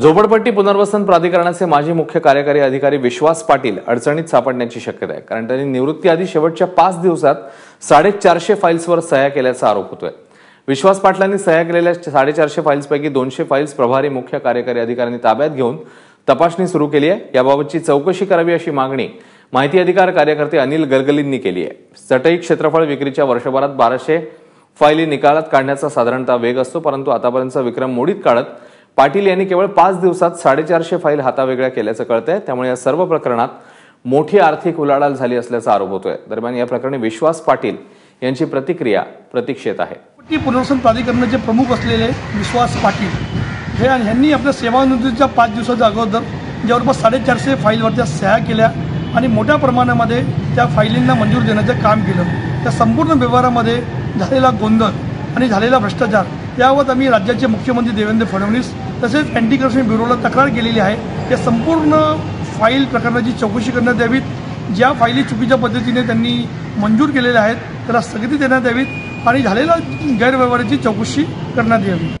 झोपडपट्टी पुनर्वसन प्राधिकरणाचे माजी मुख्य कार्यकारी अधिकारी विश्वास पाटील अडचणीत सापडण्याची शक्यता आहे. कारण त्यांनी निवृत्तीआधी शेवटच्या पाच दिवसात साडेचारशे फाईल्सवर सह्या केल्याचा आरोप होतोय. विश्वास पाटलांनी सह्या केलेल्या साडेचारशे फाईल्सपैकी दोनशे फाईल्स प्रभारी मुख्य कार्यकारी अधिकाऱ्यांनी ताब्यात घेऊन तपासणी सुरू केली आहे. याबाबतची चौकशी करावी अशी मागणी माहिती अधिकार कार्यकर्ते अनिल गलगलींनी केली आहे. चटई क्षेत्रफळ विक्रीच्या वर्षभरात बाराशे फायली निकालात काढण्याचा साधारणतः वेग असतो परंतु आतापर्यंतचा विक्रम मोडीत काढत पाटील यांनी केवळ पाच दिवसात साडेचारशे फाईल हातावेगळ्या केल्याचं कळतंय. त्यामुळे या सर्व प्रकरणात मोठी आर्थिक उलाढाल झाली असल्याचा आरोप होतोय. दरम्यान या प्रकरणी विश्वास पाटील यांची प्रतिक्रिया प्रतीक्षेत आहे. ती पुनर्वसन प्राधिकरणाचे प्रमुख असलेले विश्वास पाटील हे ह्यांनी आपल्या सेवानिवृत्तीच्या पाच दिवसाच्या अगोदर जवळपास साडेचारशे फाईलवरच्या सह्या केल्या आणि मोठ्या प्रमाणामध्ये त्या फाईलींना मंजूर देण्याचं काम केलं. त्या संपूर्ण व्यवहारामध्ये झालेला गोंधळ आणि झालेला भ्रष्टाचार त्यावर आम्ही राज्याचे मुख्यमंत्री देवेंद्र फडणवीस तसेच अँटी करप्शन ब्युरोला तक्रार केलेली आहे. या संपूर्ण फाईल प्रकरणाची चौकशी करण्यात यावीत. ज्या फाईली चुकीच्या पद्धतीने त्यांनी मंजूर केलेल्या आहेत त्याला स्थगिती देण्यात यावीत आणि झालेल्या गैरव्यवहाराची चौकशी करण्यात यावी.